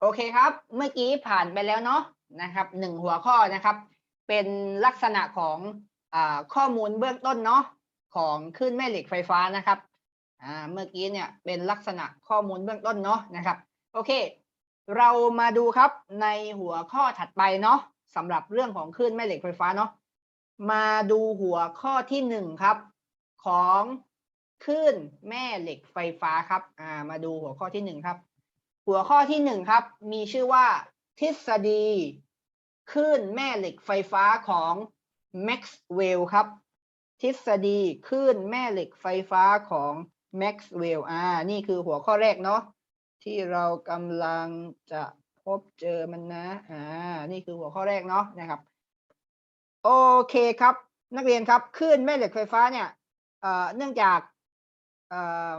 โอเคครับ เมื่อกี้ผ่านไปแล้วเนาะนะครับหนึ่งหัวข้อนะครับ เป็นลักษณะของอข้อมูลเบื้องต้นเนาะของคลื่นแม่เหล็กไฟฟ้านะครับเมื่อกี้เนี่ยเป็นลักษณะข้อมูลเบื้องต้นเนาะนะครับ โอเค เรามาดูครับในหัวข้อถัดไปเนาะสำหรับเรื่องของคลื่นแม่เหล็กไฟฟ้าเนาะมาดูหัวข้อที่หนึ่งครับ ของคลื่นแม่เหล็กไฟฟ้าครับมาดูหัวข้อที่หนึ่งครับ หัวข้อที่หนึ่งครับ มีชื่อว่าทฤษฎีคลื่นแม่เหล็กไฟฟ้าของแม็กซ์เวลล์ครับ ทฤษฎีคลื่นแม่เหล็กไฟฟ้าของแม็กซ์เวลล์อ่า นี่คือหัวข้อแรกเนาะที่เรากำลังจะพบเจอมันนะ อ่า นี่คือหัวข้อแรกเนาะนะครับ โอเคครับ นักเรียนครับคลื่นแม่เหล็กไฟฟ้าเนี่ยเอ่อเนื่องจากเอ่อ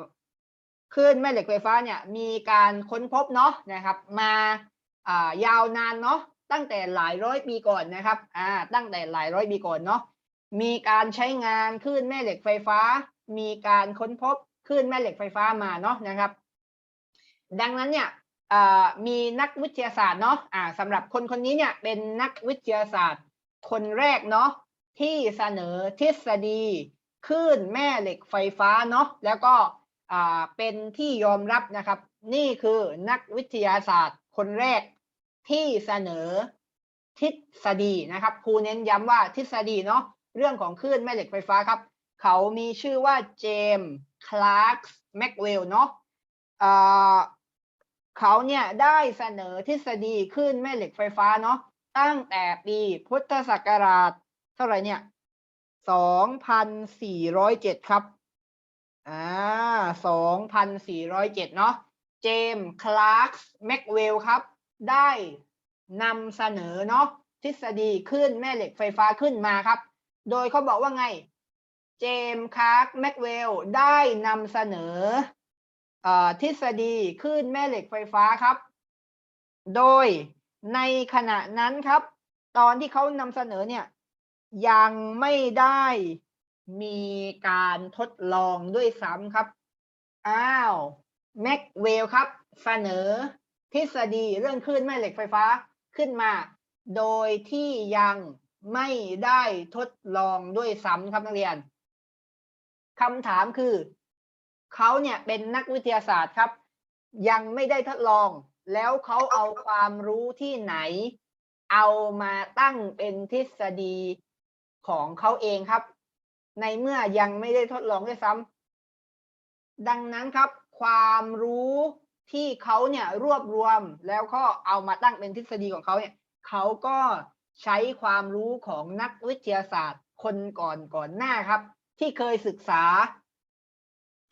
คลื่นแม่เหล็กไฟฟ้าเนี่ยมีการค้นพบเนาะนะครับมาอ่ายาวนานเนาะตั้งแต่หลายร้อยปีก่อนนะครับอ่าตั้งแต่หลายร้อยปีก่อนเนาะมีการใช้งานคลื่นแม่เหล็กไฟฟ้า มีการค้นพบคลื่นแม่เหล็กไฟฟ้ามาเนาะนะครับ ดังนั้นเนี่ยมีนักวิทยาศาสตร์เนาะอ่าสำหรับคนคนนี้เนี่ยเป็นนักวิทยาศาสตร์ คนแรกเนาะที่เสนอทฤษฎีคลื่นแม่เหล็กไฟฟ้าเนาะแล้วก็ เป็นที่ยอมรับนะครับ นี่คือนักวิทยาศาสตร์คนแรกที่เสนอทฤษฎีนะครับครูเน้นย้ำว่าทฤษฎีเนาะเรื่องของคลื่นแม่เหล็กไฟฟ้าครับ เขามีชื่อว่าเจมส์คลาร์กแม็กเวลเนาะเขาเนี่ยได้เสนอทฤษฎีคลื่นแม่เหล็กไฟฟ้าเนาะตั้งแต่ปีพุทธศักราชเท่าไหร่เนี่ย 2,407 ครับ อ่าสองพันสี่ร้อยเจ็ดเนาะ เจมส์คลาร์กแม็กเวลครับ ได้นำเสนอเนาะทฤษฎีคลื่นแม่เหล็กไฟฟ้าขึ้นมาครับ โดยเขาบอกว่าไง เจมส์คลาร์กแม็กเวลได้นำเสนออทฤษฎีคลื่นแม่เหล็กไฟฟ้าครับ โดยในขณะนั้นครับ ตอนที่เขานำเสนอเนี่ย ยังไม่ได้ มีการทดลองด้วยซ้ำครับ อ้าวแม็กเวลครับ เสนอ ทฤษฎีเรื่องคลื่นแม่เหล็กไฟฟ้าขึ้นมา โดยที่ยังไม่ได้ทดลองด้วยซ้ำครับนักเรียนคำถามคือ เขาเนี่ยเป็นนักวิทยาศาสตร์ครับ ยังไม่ได้ทดลอง แล้วเขาเอาความรู้ที่ไหน เอามาตั้งเป็นทฤษฎีของเขาเองครับ ในเมื่อยังไม่ได้ทดลองด้วยซ้ำดังนั้นครับ ความรู้ที่เขาเนี่ยรวบรวมแล้วก็เอามาตั้งเป็นทฤษฎีของเขาเนี่ยเขาก็ใช้ความรู้ของนักวิทยาศาสตร์คนก่อนก่อนหน้าครับ ที่เคยศึกษา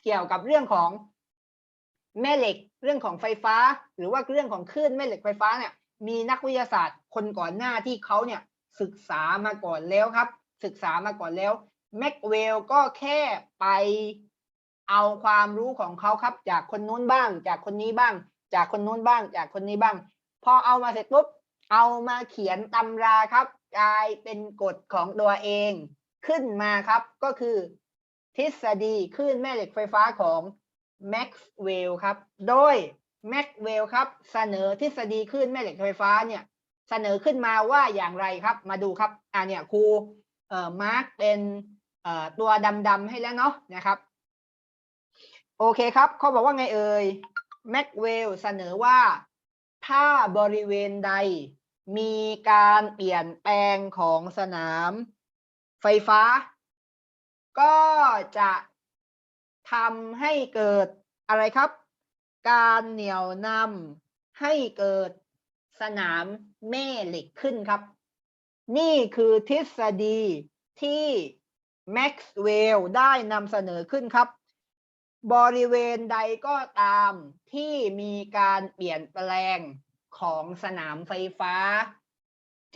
เกี่ยวกับเรื่องของแม่เหล็กเรื่องของไฟฟ้า หรือว่าเรื่องของคลื่นแม่เหล็กไฟฟ้าเนี่ย มีนักวิทยาศาสตร์คนก่อนหน้าที่เขาเนี่ยศึกษามาก่อนแล้วครับ ศึกษามาก่อนแล้ว แม็กเวลก็แค่ไปเอาความรู้ของเขาครับ จากคนนู้นบ้าง จากคนนี้บ้าง จากคนนู้นบ้าง จากคนนี้บ้าง พอเอามาเสร็จปุ๊บเอามาเขียนตำราครับ กลายเป็นกฎของตัวเองขึ้นมาครับ ก็คือ ทฤษฎีคลื่นแม่เหล็กไฟฟ้าของแม็กเวลครับ โดยแม็กเวลครับ เสนอทฤษฎีคลื่นแม่เหล็กไฟฟ้าเนี่ย เสนอขึ้นมาว่าอย่างไรครับ มาดูครับ อ่าเนี่ยครูเอ่อมาร์กเป็น ตัวดำๆให้แล้วเนาะนะครับ โอเคครับเขาบอกว่าไงเอ่ยแม็กเวลเสนอว่า ถ้าบริเวณใดมีการเปลี่ยนแปลงของสนามไฟฟ้า ก็จะทำให้เกิดอะไรครับ การเหนี่ยวนำให้เกิดสนามแม่เหล็กขึ้นครับ นี่คือทฤษฎีที่ แม็กซ์เวลล์ได้นำเสนอขึ้นครับ บริเวณใดก็ตามที่มีการเปลี่ยนแปลงของสนามไฟฟ้า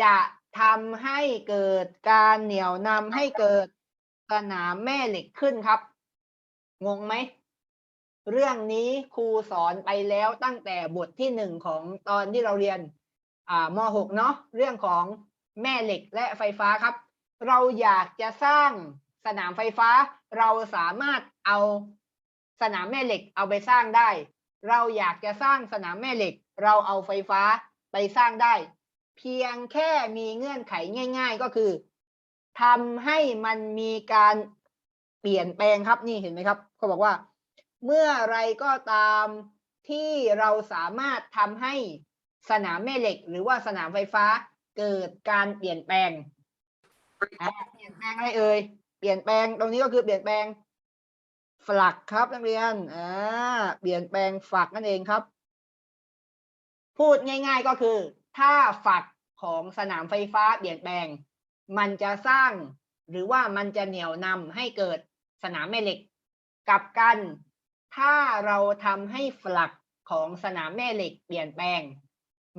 จะทำให้เกิดการเหนี่ยวนำให้เกิดสนามแม่เหล็กขึ้นครับ งงไหม เรื่องนี้ครูสอนไปแล้วตั้งแต่บทที่หนึ่งของตอนที่เราเรียนอ่ามหกเนาะเรื่องของแม่เหล็กและไฟฟ้าครับ เราอยากจะสร้างสนามไฟฟ้า เราสามารถเอาสนามแม่เหล็กเอาไปสร้างได้ เราอยากจะสร้างสนามแม่เหล็ก เราเอาไฟฟ้าไปสร้างได้ เพียงแค่มีเงื่อนไขง่าย ๆ ก็คือทำให้มันมีการเปลี่ยนแปลงครับนี่เห็นไหมครับเขาบอกว่า เมื่อไรก็ตามที่เราสามารถทำให้สนามแม่เหล็ก หรือว่าสนามไฟฟ้าเกิดการเปลี่ยนแปลง เปลี่ยนแปลงอะไรเอ่ย เปลี่ยนแปลงตรงนี้ก็คือเปลี่ยนแปลงฝักครับนักเรียน อ่า เปลี่ยนแปลงฝักนั่นเองครับ พูดง่าย ๆก็คือ ถ้าฝักของสนามไฟฟ้าเปลี่ยนแปลง มันจะสร้าง หรือว่ามันจะเหนี่ยวนำให้เกิดสนามแม่เหล็ก กลับกัน ถ้าเราทำให้ฝักของสนามแม่เหล็ก เปลี่ยนแปลง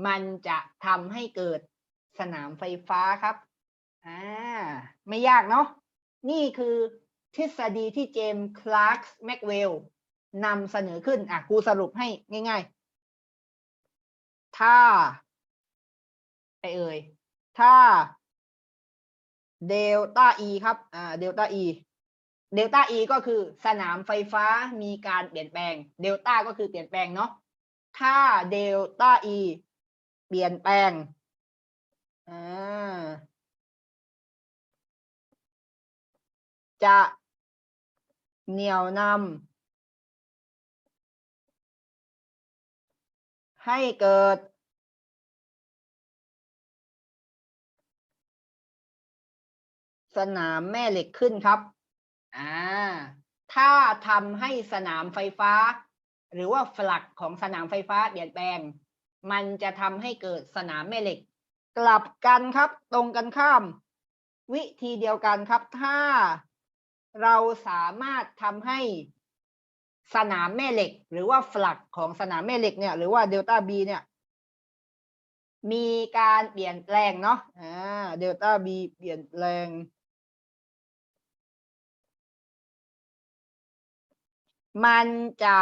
มันจะทำให้เกิดสนามไฟฟ้าครับ อ่าไม่ยากเนาะนี่คือทฤษฎีที่เจมส์คลาร์กแม็กเวลนำเสนอขึ้น อะครูสรุปให้ง่าย ๆ ถ้าไปเอ่ย ถ้าเดลต้า E ครับ อ่า เดลต้า E เดลต้า E ก็คือสนามไฟฟ้ามีการเปลี่ยนแปลง เดลต้าก็คือเปลี่ยนแปลงเนาะ ถ้าเดลต้า E เปลี่ยนแปลง อ่า จะเหนี่ยวนำให้เกิด สนามแม่เหล็กขึ้นครับ อ่า ถ้าทำให้สนามไฟฟ้า หรือว่าฝลักของสนามไฟฟ้าเปลี่ยนแปลง มันจะทำให้เกิดสนามแม่เหล็ก กลับกันครับ ตรงกันข้าม วิธีเดียวกันครับ ถ้า เราสามารถทำให้สนามแม่เหล็ก หรือว่าฝลักของสนามแม่เหล็กเนี่ย หรือว่าเดลต้าบีเนี่ย มีการเปลี่ยนแปลงเนาะอ่าเดลต้าบีเปลี่ยนแปลง มันจะ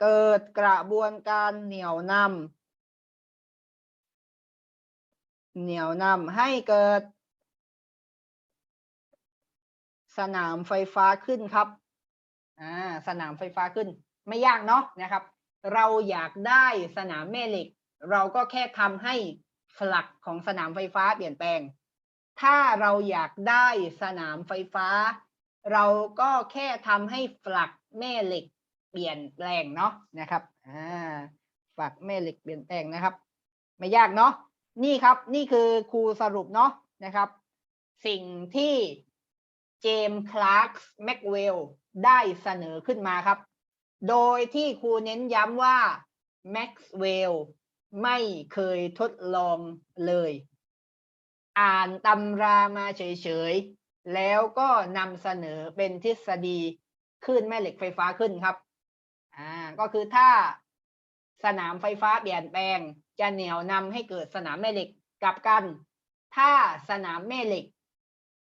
เกิดกระบวนการเหนี่ยวนำเหนี่ยวนำให้เกิด สนามไฟฟ้าขึ้นครับอ่าสนามไฟฟ้าขึ้น ไม่ยากเนาะนะครับ เราอยากได้สนามแม่เหล็ก เราก็แค่ทำให้ฝลักของสนามไฟฟ้าเปลี่ยนแปลง ถ้าเราอยากได้สนามไฟฟ้า เราก็แค่ทำให้ฝลักแม่เหล็กเปลี่ยนแปลงเนาะนะครับอ่าฝักแม่เหล็กเปลี่ยนแปลงนะครับ ไม่ยากเนาะนี่ครับนี่คือครูสรุปเนาะนะครับ สิ่งที่ เจมส์คลาร์กแม็กเวลได้เสนอขึ้นมาครับ โดยที่ครูเน้นย้ำว่าแม็กเวลไม่เคยทดลองเลย อ่านตำรามาเฉยๆ แล้วก็นำเสนอเป็นทฤษฎีคลื่นแม่เหล็กไฟฟ้าขึ้นครับอ่าก็คือถ้าสนามไฟฟ้าเปลี่ยนแปลง จะเหนี่ยวนำให้เกิดสนามแม่เหล็กกลับกัน ถ้าสนามแม่เหล็ก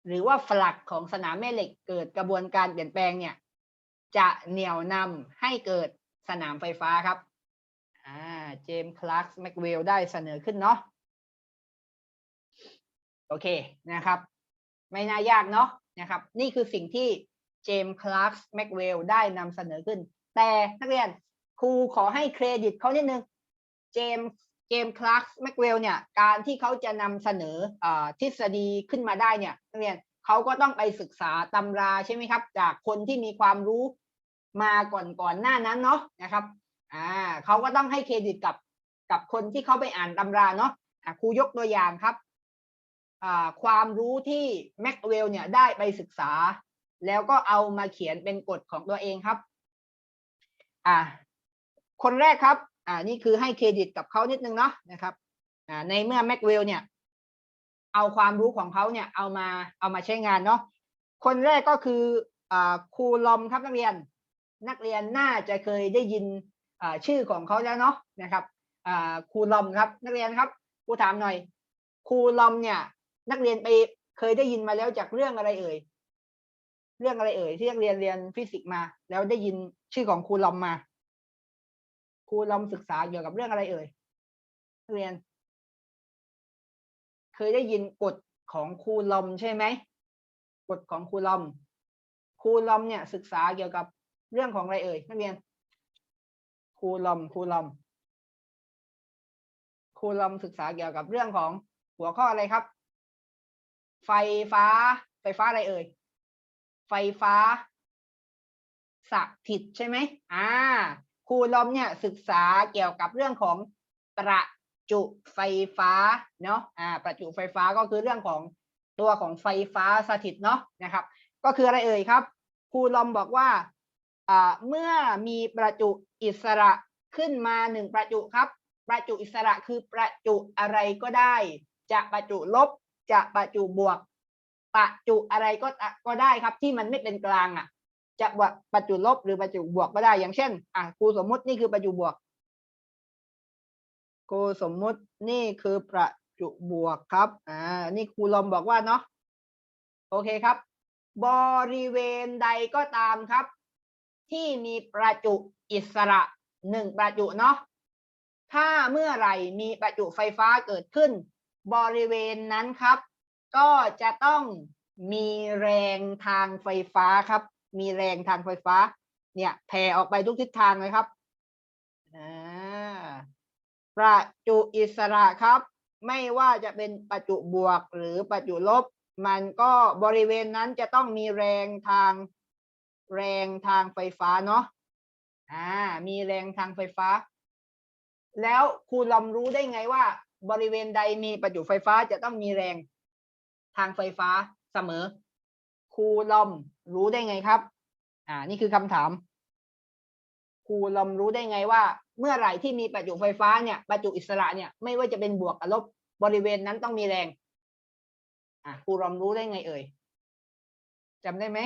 หรือว่าฝลักของสนามแม่เหล็กเกิดกระบวนการเปลี่ยนแปลงเนี่ย จะเหนี่ยวนำให้เกิดสนามไฟฟ้าครับอ่าเจมส์คลาร์กแม็กเวลได้เสนอขึ้นเนาะโอเคนะครับ ไม่น่ายากเนาะนะครับ นี่คือสิ่งที่เจมส์คลาร์กแม็กเวลได้นำเสนอขึ้น แต่นักเรียนครูขอให้เครดิตเขานิดนึงเจมส์ เจมส์คลาร์กแม็กเวลเนี่ยการที่เขาจะนำเสนออทฤษฎีขึ้นมาได้เนี่ยนักเรียนเขาก็ต้องไปศึกษาตำราใช่ไหมครับ จากคนที่มีความรู้มาก่อนก่อนหน้านั้นเนาะนะครับอ่าเขาก็ต้องให้เครดิตกับกับคนที่เขาไปอ่านตำราเนาะอะครูยกตัวอย่างครับอ่าความรู้ที่แม็กเวลเนี่ยได้ไปศึกษา แล้วก็เอามาเขียนเป็นกฎของตัวเองครับ อ่าคนแรกครับ อ่านี่คือให้เครดิตกับเขานิดนึงเนาะนะครับอ่าในเมื่อแม็กเวลเนี่ยเอาความรู้ของเขาเนี่ยเอามาเอามาใช้งานเนาะคนแรกก็คืออ่าครูลอมครับนักเรียน นักเรียนน่าจะเคยได้ยินอ่าชื่อของเขาแล้วเนาะนะครับอ่าครูลอมครับนักเรียนครับครูถามหน่อยครูลอมเนี่ย นักเรียนไปเคยได้ยินมาแล้วจากเรื่องอะไรเอ่ยเรื่องอะไรเอ่ยที่นักเรียนเรียนฟิสิกส์มา แล้วได้ยินชื่อของครูลอมมา ครูลอมศึกษาเกี่ยวกับเรื่องอะไรเอ่ยเรียน เคยได้ยินกฎของครูลอมใช่ไหมกฎของครูลอมครูลอมเนี่ยศึกษาเกี่ยวกับเรื่องของอะไรเอ่ยนักเรียนครูลอมครูลอมครูลอมศึกษาเกี่ยวกับเรื่องของหัวข้ออะไรครับ ไฟฟ้า ไฟฟ้าอะไรเอ่ย ไฟฟ้าสถิตใช่ไหมอ่า ครูลอมเนี่ยศึกษาเกี่ยวกับเรื่องของประจุไฟฟ้าเนาะอ่าประจุไฟฟ้าก็คือเรื่องของตัวของไฟฟ้าสถิตเนาะนะครับ ก็คืออะไรเอ่ยครับครูลอมบอกว่าอ่าเมื่อมีประจุอิสระขึ้นมาหนึ่งประจุครับ ประจุอิสระคือประจุอะไรก็ได้ จะประจุลบจะประจุบวก ประจุอะไรก็ก็ได้ครับที่มันไม่เป็นกลางอะ จะว่าประจุลบหรือประจุบวกก็ได้ อย่างเช่น อะครูสมมุตินี่คือประจุบวกครูสมมุตินี่คือประจุบวกครับ อ่า นี่ครูลมบอกว่าเนาะ โอเคครับ บริเวณใดก็ตามครับ ที่มีประจุอิสระหนึ่งประจุเนาะ ถ้าเมื่อไหร่มีประจุไฟฟ้าเกิดขึ้น บริเวณนั้นครับ ก็จะต้องมีแรงทางไฟฟ้าครับ มีแรงทางไฟฟ้า เนี่ยแผ่ออกไปทุกทิศทางเลยครับประจุอิสระครับ ไม่ว่าจะเป็นประจุบวกหรือประจุลบ มันก็บริเวณนั้นจะต้องมีแรงทางแรงทางไฟฟ้าเนาะอ่า มีแรงทางไฟฟ้า แล้วครูลอมรู้ได้ไงว่า บริเวณใดมีประจุไฟฟ้าจะต้องมีแรงทางไฟฟ้าเสมอ ครูลอมรู้ได้ไงครับ อ่า นี่คือคำถามครูลอมรู้ได้ไงว่า เมื่อไหร่ที่มีประจุไฟฟ้าเนี่ยประจุอิสระเนี่ย ไม่ว่าจะเป็นบวกกับลบบริเวณนั้นต้องมีแรง อ่าครูลอมรู้ได้ไงเอ่ยจำได้ไหม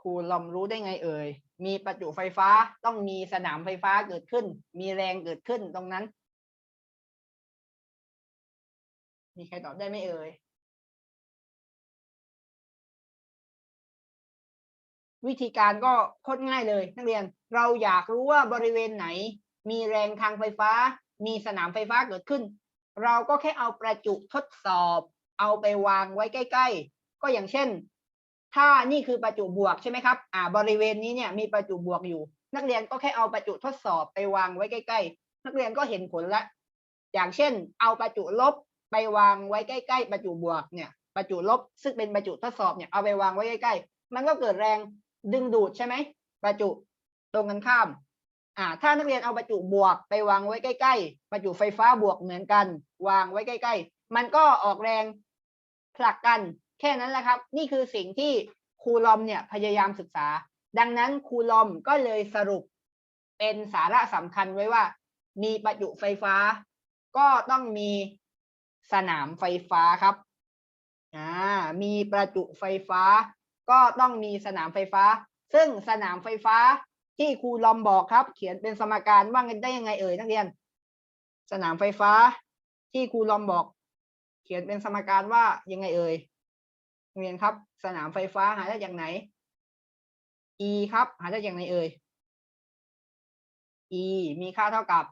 ครูลอมรู้ได้ไงเอ่ย มีประจุไฟฟ้าต้องมีสนามไฟฟ้าเกิดขึ้น มีแรงเกิดขึ้นตรงนั้น มีใครตอบได้ไหมเอ่ย วิธีการก็โคตรง่ายเลย นักเรียนเราอยากรู้ว่าบริเวณไหน มีแรงทางไฟฟ้า มีสนามไฟฟ้าเกิดขึ้น เราก็แค่เอาประจุทดสอบ เอาไปวางไว้ใกล้ ๆ ก็อย่างเช่น ถ้านี่คือประจุบวกใช่ไหมครับอ่าบริเวณนี้เนี่ยมีประจุบวกอยู่ นักเรียนก็แค่เอาประจุทดสอบไปวางไว้ใกล้ ๆ นักเรียนก็เห็นผลละอย่างเช่น เอาประจุลบ ไปวางไว้ใกล้ๆประจุบวกเนี่ยประจุลบซึ่งเป็นประจุทดสอบเนี่ยเอาไปวางไว้ใกล้ๆ มันก็เกิดแรงดึงดูดใช่ไหมประจุตรงกันข้ามอ่าถ้านักเรียนเอาประจุบวกไปวางไว้ใกล้ ๆ ประจุไฟฟ้าบวกเหมือนกัน วางไว้ใกล้ ๆ มันก็ออกแรงผลักกันแค่นั้นแหละครับ นี่คือสิ่งที่ครูลอมเนี่ยพยายามศึกษา ดังนั้นครูลอมก็เลยสรุปเป็นสาระสำคัญไว้ว่า มีประจุไฟฟ้า ก็ต้องมี สนามไฟฟ้าครับอ่ามีประจุไฟฟ้า ก็ต้องมีสนามไฟฟ้า ซึ่งสนามไฟฟ้าที่ครูลอมบอกครับ เขียนเป็นสมการว่ากันได้ยังไงเอ่ยนักเรียน สนามไฟฟ้าที่ครูลอมบอก เขียนเป็นสมการว่ายังไงเอ่ยนักเรียนครับ สนามไฟฟ้าหาได้จากไหน E ครับ หาได้จากไหนเอ่ย E มีค่าเท่ากับ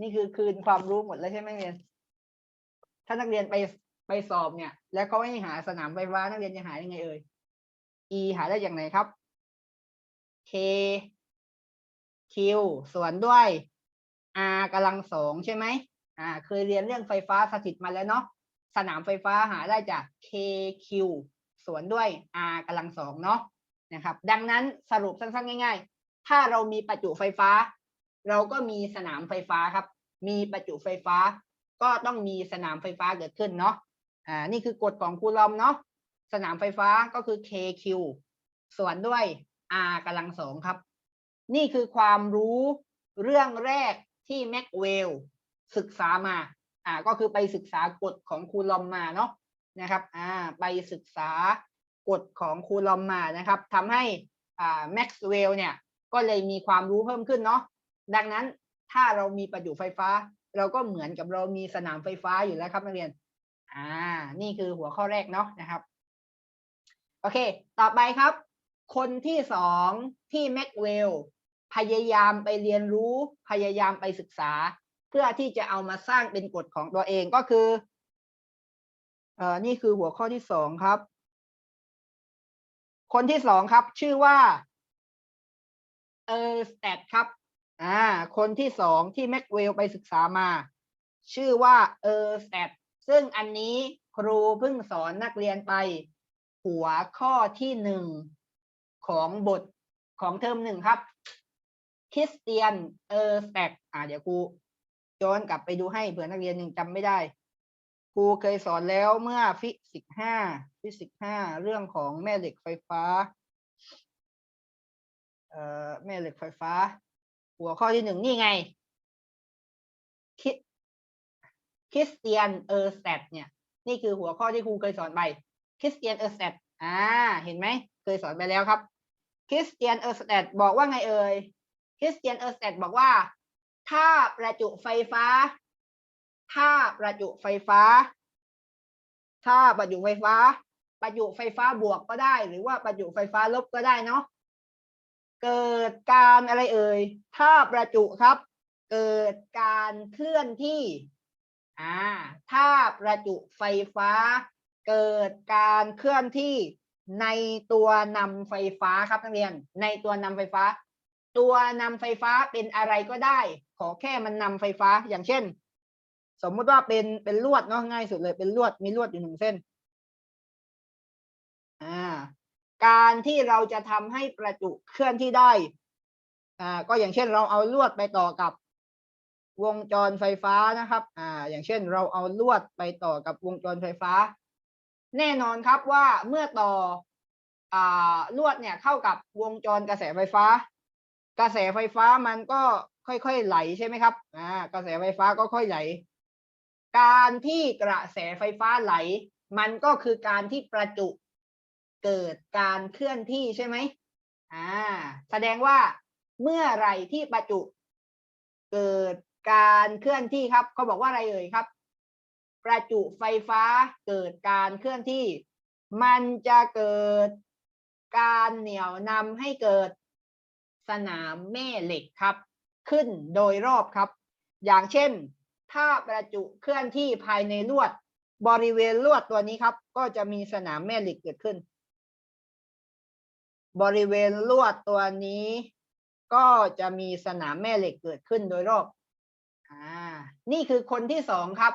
นี่คือคืนความรู้หมดแล้วใช่ไหมนักเรียน ถ้านักเรียนไปไปสอบเนี่ย แล้วเขาให้หาสนามไฟฟ้านักเรียนจะหายังไงเอ่ย E หาได้อย่างไหนครับ K Q ส่วนด้วย R กำลังสองใช่ไหมอ่า เคยเรียนเรื่องไฟฟ้าสถิตมาแล้วเนาะ สนามไฟฟ้าหาได้จาก K Q ส่วนด้วย R กำลังสองเนาะนะครับ ดังนั้นสรุปสั้นๆ ง่าย ๆ ถ้าเรามีประจุไฟฟ้า เราก็มีสนามไฟฟ้าครับ มีประจุไฟฟ้า ก็ต้องมีสนามไฟฟ้าเกิดขึ้นเนาะอ่านี่คือกฎของคูลอมเนาะสนามไฟฟ้าก็คือ KQ ส่วนด้วย R กำลังสองครับ นี่คือความรู้เรื่องแรกที่แม็กเวลศึกษามาอ่าก็คือไปศึกษากฎของคูลอมมาเนาะนะครับอ่าไปศึกษากฎของคูลอมมานะครับทำให้อ่าแม็กซ์เวลเนี่ยก็เลยมีความรู้เพิ่มขึ้นเนาะ ดังนั้นถ้าเรามีประจุไฟฟ้า เราก็เหมือนกับเรามีสนามไฟฟ้าอยู่แล้วครับนักเรียน อ่า นี่คือหัวข้อแรกเนาะนะครับ โอเค ต่อไปครับ คนที่สองที่แม็กเวลพยายามไปเรียนรู้พยายามไปศึกษา เพื่อที่จะเอามาสร้างเป็นกฎของตัวเองก็คือเอ่อนี่คือหัวข้อที่สองครับ คนที่สองครับ ชื่อว่าเออร์สแตทครับ อ่าคนที่สองที่แม็กเวลไปศึกษามา ชื่อว่าเออร์สแตทซึ่งอันนี้ครูเพิ่งสอนนักเรียนไป หัวข้อที่หนึ่งของบทของเทอมหนึ่งครับคริสเตียนเออร์สแตทอ่าเดี๋ยวครูย้อนกลับไปดูให้เผื่อนักเรียนยังจำไม่ได้ครูเคยสอนแล้วเมื่อฟิสิกส์ห้าฟิสิกส์ห้าเรื่องของแม่เหล็กไฟฟ้า เอ่อแม่เหล็กไฟฟ้า หัวข้อที่หนึ่งนี่ไงคิดคริสเตียนเออร์แตทเนี่ย นี่คือหัวข้อที่ครูเคยสอนไปคริสเตียนเออร์แตทอ่า เห็นไหม เคยสอนไปแล้วครับคริสเตียนเออร์แตทบอกว่าไงเอ่ยคริสเตียนเออร์แตทบอกว่า ถ้าประจุไฟฟ้า ถ้าประจุไฟฟ้า ถ้าประจุไฟฟ้า ประจุไฟฟ้าบวกก็ได้ หรือว่าประจุไฟฟ้าลบก็ได้เนาะ เกิดการอะไรเอ่ยถ้าประจุครับ เกิดการเคลื่อนที่อ่าถ้าประจุไฟฟ้า เกิดการเคลื่อนที่ในตัวนำไฟฟ้าครับนักเรียน ในตัวนำไฟฟ้า ตัวนำไฟฟ้าเป็นอะไรก็ได้ ขอแค่มันนำไฟฟ้าอย่างเช่น สมมุติว่าเป็นเป็นลวดเนาะง่ายสุดเลยเป็นลวดมีลวดอยู่หนึ่งเส้นอ่า การที่เราจะทำให้ประจุเคลื่อนที่ได้อ่าก็อย่างเช่นเราเอาลวดไปต่อกับวงจรไฟฟ้านะครับอ่าอย่างเช่นเราเอาลวดไปต่อกับวงจรไฟฟ้า แน่นอนครับว่าเมื่อต่ออ่าลวดเนี่ยเข้ากับวงจรกระแสไฟฟ้า กระแสไฟฟ้ามันก็ค่อยๆไหลใช่ไหมครับอ่ากระแสไฟฟ้าก็ค่อยไหล การที่กระแสไฟฟ้าไหล มันก็คือการที่ประจุ เกิดการเคลื่อนที่ใช่ไหมอ่าแสดงว่าเมื่อไรที่ประจุ เกิดการเคลื่อนที่ครับเขาบอกว่าอะไรเอ่ยครับ ประจุไฟฟ้าเกิดการเคลื่อนที่ มันจะเกิดการเหนี่ยวนำให้เกิดสนามแม่เหล็กครับ ขึ้นโดยรอบครับ อย่างเช่น ถ้าประจุเคลื่อนที่ภายในลวด บริเวณลวดตัวนี้ครับ ก็จะมีสนามแม่เหล็กเกิดขึ้น บริเวณลวดตัวนี้ ก็จะมีสนามแม่เหล็กเกิดขึ้นโดยรอบอ่านี่คือคนที่สองครับ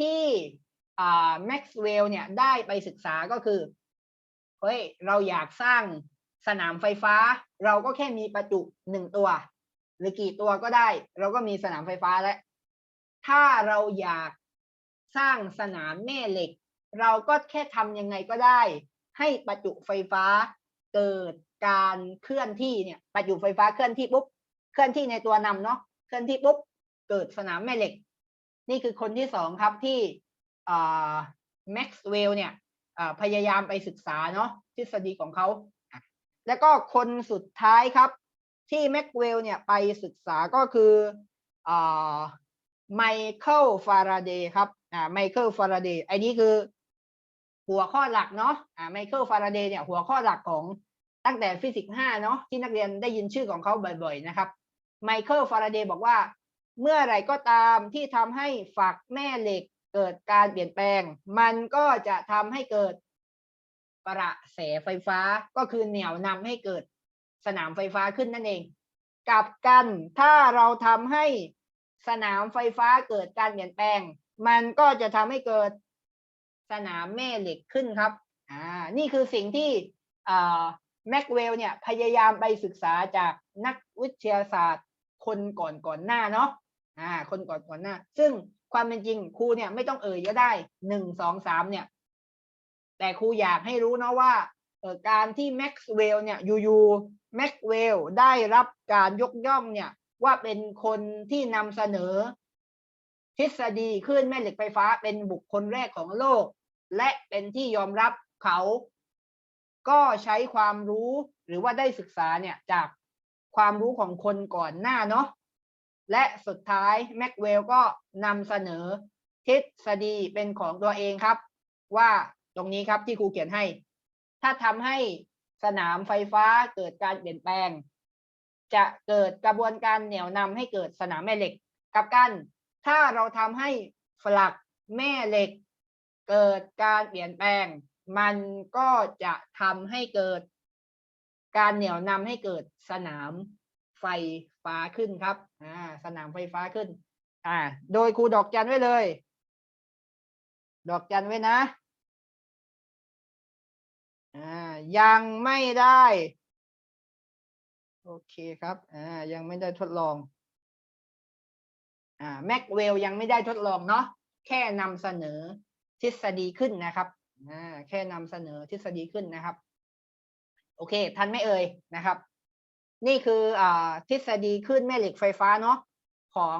ที่อ่าแม็กซ์เวลล์เนี่ยได้ไปศึกษาก็คือเฮ้ยเราอยากสร้างสนามไฟฟ้า เราก็แค่มีประจุหนึ่งตัว หรือกี่ตัวก็ได้ เราก็มีสนามไฟฟ้าแล้ว ถ้าเราอยากสร้างสนามแม่เหล็ก เราก็แค่ทำยังไงก็ได้ ให้ประจุไฟฟ้า เกิดการเคลื่อนที่เนี่ยประจุไฟฟ้าเคลื่อนที่ปุ๊บเคลื่อนที่ในตัวนำเนาะเคลื่อนที่ปุ๊บเกิดสนามแม่เหล็ก นี่คือคนที่สองครับที่แม็กซ์เวลล์เนี่ยพยายามไปศึกษาเนาะทฤษฎีของเขา แล้วก็คนสุดท้ายครับ ที่แม็กเวลล์เนี่ยไปศึกษาก็คือไมเคิลฟาราเดย์ครับไมเคิลฟาราเดย์ไอ้นี้คือ หัวข้อหลักเนาะอ่าไมเคิลฟาราเดย์เนี่ยหัวข้อหลักของตั้งแต่ฟิสิกส์ห้าเนาะที่นักเรียนได้ยินชื่อของเขาบ่อยๆนะครับไมเคิลฟาราเดย์บอกว่า เมื่อไรก็ตามที่ทำให้ฝักแม่เหล็กเกิดการเปลี่ยนแปลง มันก็จะทำให้เกิดกระแสไฟฟ้าก็คือเหนี่ยวนำให้เกิดสนามไฟฟ้าขึ้นนั่นเอง กลับกันถ้าเราทำให้สนามไฟฟ้าเกิดการเปลี่ยนแปลง มันก็จะทำให้เกิด สนามแม่เหล็กขึ้นครับอ่านี่คือสิ่งที่อ่าแม็กเวลเนี่ยพยายามไปศึกษาจากนักวิทยาศาสตร์คนก่อนก่อนหน้าเนาะอ่าคนก่อนก่อนหน้า ซึ่งความเป็นจริงครูเนี่ยไม่ต้องเอ่ยก็ได้หนึ่งสองสามเนี่ย แต่ครูอยากให้รู้นะว่าเอ่อการที่แม็กเวลเนี่ยอยู่ๆแม็กเวลได้รับการยกย่องเนี่ยว่าเป็นคนที่นำเสนอ ทฤษฎีคลื่นแม่เหล็กไฟฟ้าเป็นบุคคลแรกของโลก และเป็นที่ยอมรับเขา ก็ใช้ความรู้หรือว่าได้ศึกษาเนี่ยจากความรู้ของคนก่อนหน้าเนาะและสุดท้ายแม็กเวลก็นำเสนอทฤษฎีเป็นของตัวเองครับ ว่าตรงนี้ครับที่ครูเขียนให้ ถ้าทำให้สนามไฟฟ้าเกิดการเปลี่ยนแปลง จะเกิดกระบวนการเหนี่ยวนำให้เกิดสนามแม่เหล็ก กับกัน ถ้าเราทำให้ฝลักแม่เหล็ก เกิดการเปลี่ยนแปลง มันก็จะทำให้เกิด การเหนี่ยวนำให้เกิดสนามไฟฟ้าขึ้นครับอ่าสนามไฟฟ้าขึ้น อ่า โดยครูดอกจันไว้เลย ดอกจันไว้นะอ่ายังไม่ได้ โอเคครับอ่ายังไม่ได้ทดลองอ่าแม็กเวลยังไม่ได้ทดลองเนาะแค่นำเสนอ ทฤษฎีขึ้นนะครับแค่นำเสนอทฤษฎีขึ้นนะครับ โอเค ทันไม่เอ่ยนะครับ นี่คืออทฤษฎีคลื่นแม่เหล็กไฟฟ้าเนาะของ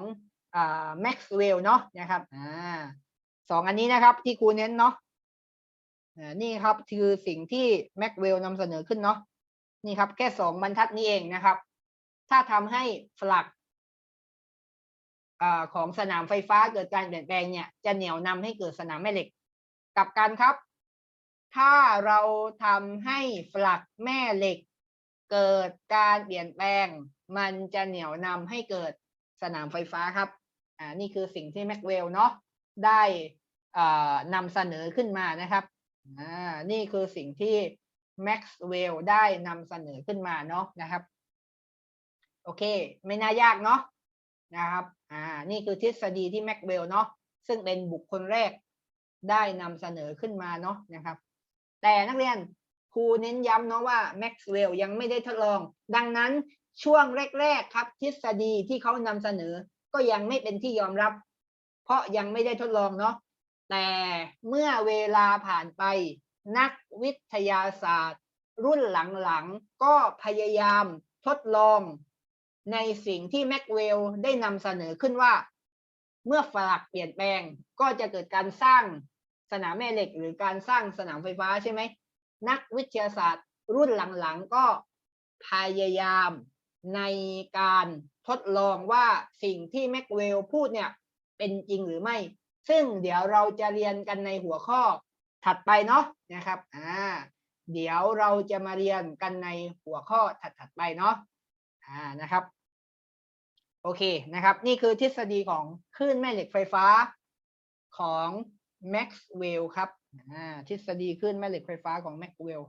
แม็กซ์เวลล์เนาะนะครับอสองอันนี้นะครับที่ครูเน้นเนาะนี่ครับคือสิ่งที่แม็กเวลนำเสนอขึ้นเนาะนี่ครับ แค่สองบรรทัดนี้เองนะครับ ถ้าทำให้ฟลัก ของสนามไฟฟ้าเกิดการเปลี่ยนแปลงเนี่ยจะเหนี่ยวนำให้เกิดสนามแม่เหล็กกลับกันครับ ถ้าเราทำให้ฟลักแม่เหล็ก เกิดการเปลี่ยนแปลง มันจะเหนี่ยวนำให้เกิดสนามไฟฟ้าครับอ่านี่คือสิ่งที่แม็กเวลเนาะได้นำเสนอขึ้นมานะครับอ่านี่คือสิ่งที่แม็กซ์เวลได้นำเสนอขึ้นมาเนาะนะครับ โอเค ไม่น่ายากเนาะนะครับ อ่านี่คือทฤษฎีที่แม็กเวลเนาะซึ่งเป็นบุคคลแรกได้นำเสนอขึ้นมาเนาะนะครับ แต่นักเรียนครูเน้นย้ำเนาะว่าแม็กเวลยังไม่ได้ทดลอง ดังนั้นช่วงแรกๆครับ ทฤษฎีที่เขานำเสนอก็ยังไม่เป็นที่ยอมรับ เพราะยังไม่ได้ทดลองเนาะแต่เมื่อเวลาผ่านไป นักวิทยาศาสตร์ รุ่นหลังๆก็พยายามทดลอง ในสิ่งที่แม็กเวลได้นำเสนอขึ้นว่า เมื่อฝลักเปลี่ยนแปลงก็จะเกิดการสร้างสนามแม่เหล็ก หรือการสร้างสนามไฟฟ้าใช่ไหม นักวิทยาศาสตร์รุ่นหลังๆก็พยายามในการทดลองว่าสิ่งที่แม็กเวลพูดเนี่ยเป็นจริงหรือไม่ ซึ่งเดี๋ยวเราจะเรียนกันในหัวข้อถัดไปเนาะนะครับอ่าเดี๋ยวเราจะมาเรียนกันในหัวข้อถัดๆไปเนาะอ่านะครับ โอเคนะครับ นี่คือทฤษฎีของคลื่นแม่เหล็กไฟฟ้าของแม็กซ์เวลครับทฤษฎีคลื่นแม่เหล็กไฟฟ้าของแม็กซ์เวล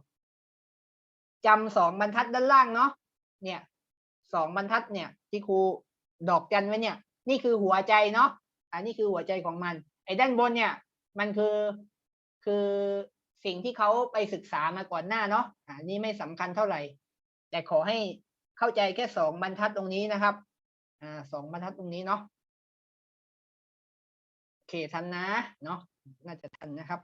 จำสองบรรทัดด้านล่างเนาะเนี่ยสองบรรทัดเนี่ย ที่ครูดอกจันไว้เนี่ย นี่คือหัวใจเนาะอันนี้คือหัวใจของมัน ไอ้ด้านบนเนี่ย มันคือคือสิ่งที่เขาไปศึกษามาก่อนหน้าเนาะอันนี้ไม่สำคัญเท่าไหร่ แต่ขอให้เข้าใจแค่สองบรรทัดตรงนี้นะครับ อ่าสองบรรทัดตรงนี้เนาะโอเคทันนะเนาะน่าจะทันนะครับ